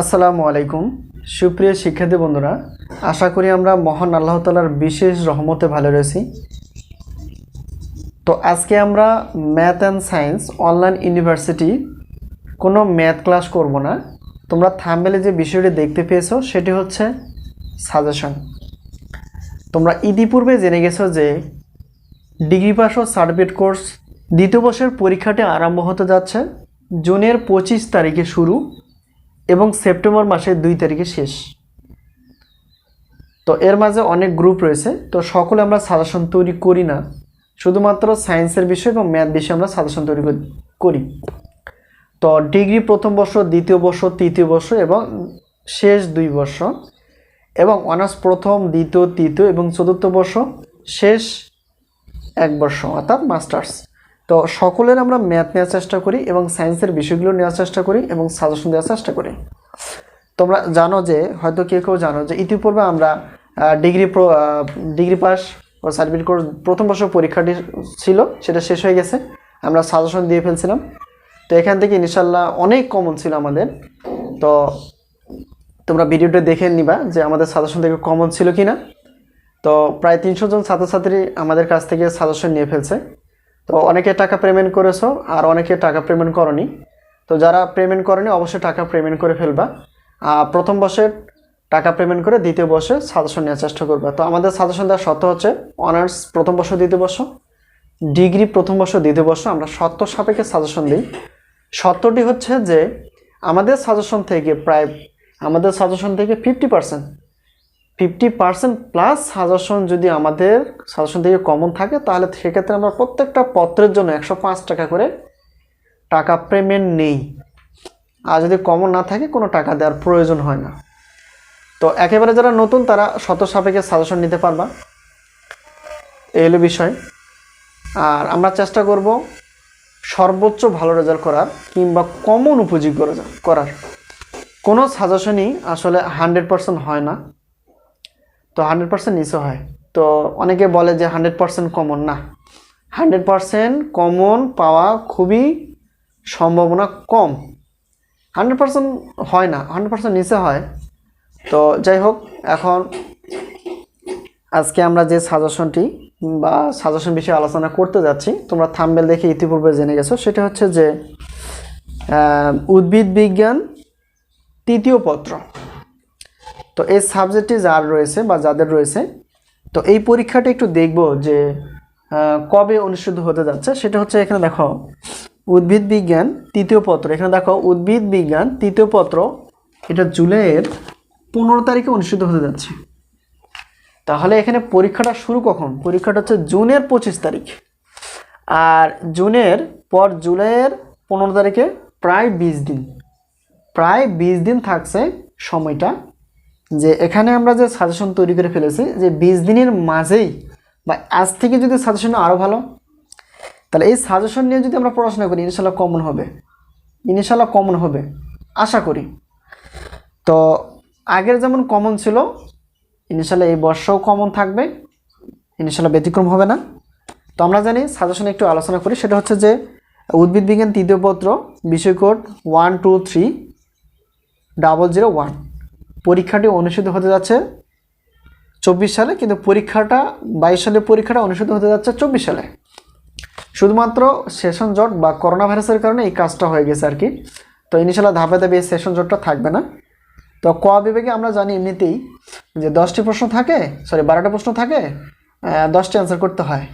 আসসালামু আলাইকুম। সুপ্রিয় শিক্ষার্থী বন্ধুরা, আশা করি আমরা মহান আল্লাহ তালার বিশেষ রহমতে ভালো রয়েছি। তো আজকে আমরা math and science online university কোনো ম্যাথ ক্লাস করব না। তোমরা থামবেলে যে বিষয়টি দেখতে পেয়েছ, সেটি হচ্ছে সাজেশন। তোমরা ইতিপূর্বে জেনে গেছো যে ডিগ্রি পাস ও সার্টিফিকেট কোর্স দ্বিতীয় বর্ষের পরীক্ষাটি আরম্ভ হতে যাচ্ছে জুনের পঁচিশ তারিখে শুরু। এবং সেপ্টেম্বর মাসের দুই তারিখে শেষ। তো এর মাঝে অনেক গ্রুপ রয়েছে, তো সকলে আমরা সাজেশন তৈরি করি না। শুধুমাত্র সায়েন্সের বিষয় এবং ম্যাথ বিষয়ে আমরা সাজেশন তৈরি করি- তো ডিগ্রি প্রথম বর্ষ, দ্বিতীয় বর্ষ, তৃতীয় বর্ষ এবং শেষ দুই বর্ষ এবং অনার্স প্রথম, দ্বিতীয়, তৃতীয় এবং চতুর্থ বর্ষ, শেষ এক বর্ষ, অর্থাৎ মাস্টার্স তো সকলের আমরা ম্যাথ নেওয়ার চেষ্টা করি এবং সায়েন্সের বিষয়গুলো নেওয়ার চেষ্টা করি এবং সাজেশন দেওয়ার চেষ্টা করি। তোমরা জানো যে, হয়তো কেউ কেউ জানো যে, ইতিপূর্বে আমরা degree degree pass certificate course প্রথম বর্ষ পরীক্ষাটি ছিল, সেটা শেষ হয়ে গেছে। আমরা সাজেশন দিয়ে ফেলছিলাম। তো এখান থেকে ইনশাল্লাহ অনেক কমন ছিল আমাদের। তো তোমরা ভিডিওটা দেখে নিবা যে আমাদের সাজেশন থেকে কমন ছিল কি না তো প্রায় তিনশো জন ছাত্রছাত্রী আমাদের কাছ থেকে সাজেশন নিয়ে ফেলছে। তো অনেকে টাকা পেমেন্ট করেছ আর অনেকে টাকা পেমেন্ট করনি। তো যারা পেমেন্ট করেনি, অবশ্যই টাকা পেমেন্ট করে ফেলবা। আর প্রথম বর্ষে টাকা পেমেন্ট করে দ্বিতীয় বর্ষে সাজেশন নেওয়ার চেষ্টা করবা। তো আমাদের সাজেশন দেওয়ার শর্ত হচ্ছে অনার্স প্রথম বর্ষ, দ্বিতীয় বর্ষ, ডিগ্রি প্রথম বর্ষ, দ্বিতীয় বর্ষ, আমরা শর্ত সাপেক্ষে সাজেশন দিই। শর্তটি হচ্ছে যে আমাদের সাজেশন থেকে প্রায়, আমাদের সাজেশন থেকে fifty percent fifty percent plus suggestion যদি আমাদের সাজেশন থেকে কমন থাকে, তাহলে সেক্ষেত্রে আমরা প্রত্যেকটা পত্রের জন্য একশো পাঁচ টাকা করে টাকা পেমেন্ট নেই। আর যদি কমন না থাকে, কোনো টাকা দেওয়ার প্রয়োজন হয় না। তো একেবারে যারা নতুন, তারা শত সাপেক্ষে সাজেশন নিতে পারবা। এই হলো বিষয়। আর আমরা চেষ্টা করব সর্বোচ্চ ভালো রেজাল্ট করার কিংবা কমন উপযোগী করে- করার। কোনো সাজেশনই আসলে হান্ড্রেড পার্সেন্ট হয় না। তো হান্ড্রেড পার্সেন্ট নিচে হয়। তো অনেকে বলে যে হান্ড্রেড পার্সেন্ট কমন না। হান্ড্রেড পার্সেন্ট কমন পাওয়া খুবই সম্ভাবনা কম। হান্ড্রেড পার্সেন্ট হয় না হান্ড্রেড পার্সেন্ট নিচে হয়। তো যাই হোক, এখন আজকে আমরা যে সাজেশনটি বা সাজেশন বিষয়ে আলোচনা করতে যাচ্ছি, তোমরা থাম্বেল দেখে ইতিপূর্বে জেনে গেছো, সেটা হচ্ছে যে উদ্ভিদ বিজ্ঞান তৃতীয় পত্র। তো এই সাবজেক্টটি যার রয়েছে বা যাদের রয়েছে, তো এই পরীক্ষাটা একটু দেখব যে কবে অনুষ্ঠিত হতে যাচ্ছে। সেটা হচ্ছে এখানে দেখো, উদ্ভিদ বিজ্ঞান তৃতীয় পত্র। এখানে দেখো, উদ্ভিদ বিজ্ঞান তৃতীয় পত্র, এটা জুলাইয়ের পনেরো তারিখে অনুষ্ঠিত হতে যাচ্ছে। তাহলে এখানে পরীক্ষাটা শুরু কখন? পরীক্ষাটা হচ্ছে জুনের পঁচিশ তারিখ। আর জুনের পর জুলাইয়ের পনেরো তারিখে প্রায় বিশ দিন। প্রায় বিশ দিন থাকছে সময়টা। যে এখানে আমরা যে সাজেশন তৈরি করে ফেলেছি, যে বিশ দিনের মাঝেই বা আজ থেকে যদি সাজেশন আরও ভালো, তাহলে এই সাজেশন নিয়ে যদি আমরা পড়াশোনা করি ইনশাল্লাহ কমন হবে। ইনশাল্লাহ কমন হবে। আশা করি। তো আগের যেমন কমন ছিল ইনশাল্লাহ এই বর্ষও কমন থাকবে। ইনশাল্লাহ ব্যতিক্রম হবে না। তো আমরা জানি সাজেশনে একটু আলোচনা করি, সেটা হচ্ছে যে উদ্ভিদ বিজ্ঞান তৃতীয় পত্র বিষয় code one two three double zero one পরীক্ষাটি অনুষ্ঠিত হতে যাচ্ছে চব্বিশ সালে, কিন্তু পরীক্ষাটা, বাইশ সালে পরীক্ষাটা অনুষ্ঠিত হতে যাচ্ছে চব্বিশ সালে। শুধুমাত্র সেশন জট বা করোনা ভাইরাসের কারণে এই কাজটা হয়ে গেছে আর কি। তো ইনিশাল্লাহ ধাপে ধাপে এই সেশন জটটা থাকবে না। তো ক বিভাগে আমরা জানি এমনিতেই যে দশটি প্রশ্ন থাকে, সরি, বারোটা প্রশ্ন থাকে দশটি অ্যান্সার করতে হয়।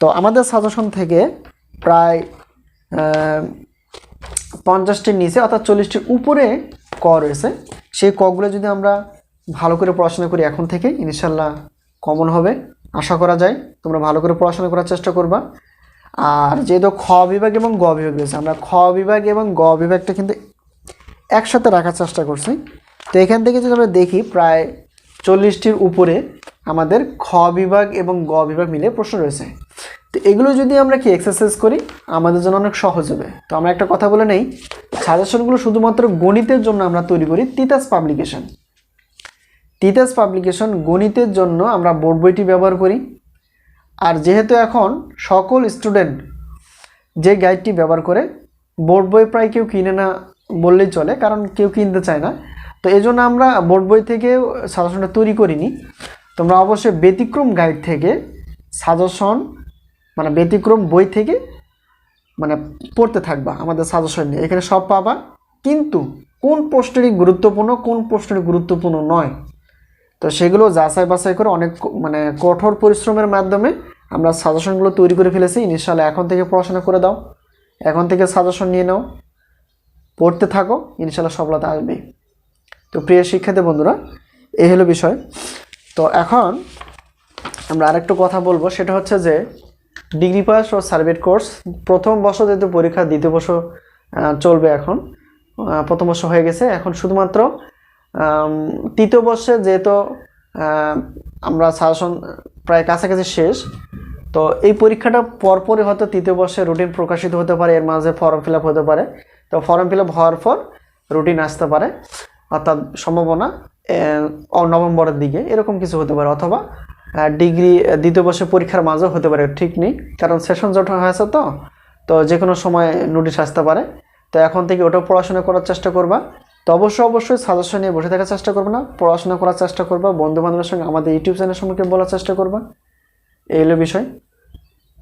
তো আমাদের সাজেশন থেকে প্রায় পঞ্চাশটির নিচে অর্থাৎ চল্লিশটির উপরে ক রয়েছে। সেই কগুলো যদি আমরা ভালো করে পড়াশোনা করি এখন থেকে ইনশাল্লাহ কমন হবে। আশা করা যায় তোমরা ভালো করে পড়াশোনা করার চেষ্টা করবা। আর যেহেতু খ বিভাগ এবং গ বিভাগ রয়েছে, আমরা খ বিভাগ এবং গ বিভাগটা কিন্তু একসাথে রাখার চেষ্টা করছি। তো এখান থেকে যদি আমরা দেখি, প্রায় চল্লিশটির উপরে আমাদের খ বিভাগ এবং গ বিভাগ মিলে প্রশ্ন রয়েছে। তো এগুলো যদি আমরা কি এক্সারসাইজ করি, আমাদের জন্য অনেক সহজ হবে। তো আমরা একটা কথা বলে নেই সাজেশনগুলো শুধুমাত্র গণিতের জন্য আমরা তৈরি করি তিতাস পাবলিকেশন তিতাস পাবলিকেশন গণিতের জন্য আমরা বোর্ড বইটি ব্যবহার করি। আর যেহেতু এখন সকল স্টুডেন্ট যে গাইডটি ব্যবহার করে, বোর্ড বই প্রায় কেউ কিনে না বললেই চলে, কারণ কেউ কিনতে চায় না। তো এই জন্য আমরা বোর্ড বই থেকে সাজেশনটা তৈরি করিনি। তোমরা অবশ্যই ব্যতিক্রম গাইড থেকে সাজেশন মানে ব্যতিক্রম বই থেকে মানে পড়তে থাকবা, আমাদের সাজেশন নিয়ে। এখানে সব পাবা। কিন্তু কোন প্রশ্নটি গুরুত্বপূর্ণ, কোন প্রশ্নটি গুরুত্বপূর্ণ নয়? তো সেগুলো যাচাই বাছাই করে অনেক মানে কঠোর পরিশ্রমের মাধ্যমে আমরা সাজেশনগুলো তৈরি করে ফেলেছি। ইনশাল্লাহ এখন থেকে পড়াশোনা করে দাও। এখন থেকে সাজেশন নিয়ে নাও। পড়তে থাকো ইনশাল্লাহ সফলতা আসবেই তো প্রিয় শিক্ষার্থী বন্ধুরা, এই হলো বিষয়। তো এখন আমরা আরেকটু কথা বলব। সেটা হচ্ছে যে ডিগ্রি পাস ও সার্ভেট কোর্স। প্রথম বর্ষ যেহেতু পরীক্ষা, দ্বিতীয় বর্ষ চলবে এখন। প্রথম বর্ষ হয়ে গেছে। এখন শুধুমাত্র তৃতীয় বর্ষে যেহেতু আমরা সাজেশন প্রায় কাছাকাছি শেষ, তো এই পরীক্ষাটা পরপরই হয়তো তৃতীয় বর্ষে রুটিন প্রকাশিত হতে পারে, এর মাঝে ফর্ম ফিল হতে পারে। তো ফর্ম ফিল হওয়ার পর রুটিন আসতে পারে, অর্থাৎ সম্ভাবনা নভেম্বরের দিকে, এরকম কিছু হতে পারে, অথবা ডিগ্রি দ্বিতীয় বর্ষে পরীক্ষার মাঝেও হতে পারে, ঠিক নেই। কারণ সেশন জট হয়েছে তো। তো যে কোনো সময় নোটিশ আসতে পারে। তো এখন থেকে ওটাও পড়াশোনা করার চেষ্টা করবা। তো অবশ্যই অবশ্যই সাজেশন নিয়ে বসে থাকার চেষ্টা করবে না। পড়াশোনা করার চেষ্টা করবা। বন্ধু বান্ধবের সঙ্গে আমাদের ইউটিউব চ্যানেল সম্পর্কে বলার চেষ্টা করবা। এই হলো বিষয়।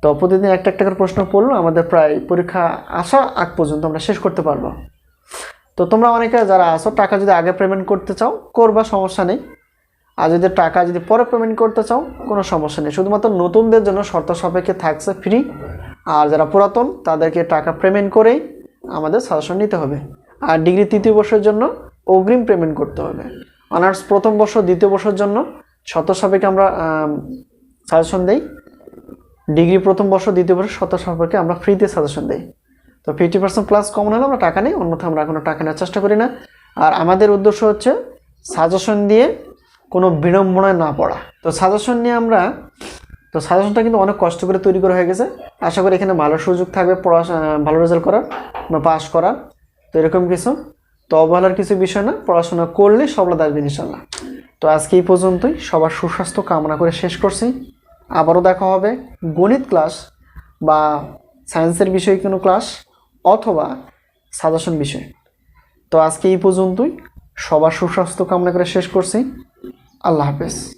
তো প্রতিদিন একটা একটা করে প্রশ্ন পড়ল। আমাদের প্রায় পরীক্ষা আসা আগ পর্যন্ত আমরা শেষ করতে পারব। তো তোমরা অনেকে যারা আসো টাকা যদি আগে পেমেন্ট করতে চাও, করবা, সমস্যা নেই। আর যদি টাকা যদি পরে পেমেন্ট করতে চাও, কোনো সমস্যা নেই। শুধুমাত্র নতুনদের জন্য শর্ত সাপেক্ষে থাকছে ফ্রি আর যারা পুরাতন, তাদেরকে টাকা পেমেন্ট করেই আমাদের সাজেশন নিতে হবে। আর ডিগ্রি তৃতীয় বর্ষের জন্য অগ্রিম পেমেন্ট করতে হবে। অনার্স প্রথম বর্ষ, দ্বিতীয় বর্ষের জন্য শর্ত সাপেক্ষে আমরা সাজেশন দেই। ডিগ্রি প্রথম বর্ষ, দ্বিতীয় বর্ষ শর্ত সাপেক্ষে আমরা ফ্রিতে সাজেশন দিই। তো ফিফটি পার্সেন্ট প্লাস কমন হলে আমরা টাকা নেই অন্যথা আমরা কোনো টাকা নেওয়ার চেষ্টা করি না। আর আমাদের উদ্দেশ্য হচ্ছে সাজেশন দিয়ে কোনো বিড়ম্বনায় না পড়া। তো সাজেশন নিয়ে আমরা, তো সাজেশনটা কিন্তু অনেক কষ্ট করে তৈরি করা হয়ে গেছে। আশা করি এখানে ভালো সুযোগ থাকবে পড়াশোনা ভালো রেজাল্ট করার বা পাস করার। তো এরকম কিছু। তো অবহেলার কিছু বিষয় না, পড়াশোনা করলে সফলতা আসবে ইনশাল্লাহ। তো আজকে এই পর্যন্তই। সবার সুস্বাস্থ্য কামনা করে শেষ করছি। আবারও দেখা হবে গণিত ক্লাস বা সায়েন্সের বিষয়ে কোনো ক্লাস অথবা সাজেশন বিষয়। তো আজকে এই পর্যন্তই। সবার সুস্বাস্থ্য কামনা করে শেষ করছি। আল্লাহ হাফেজ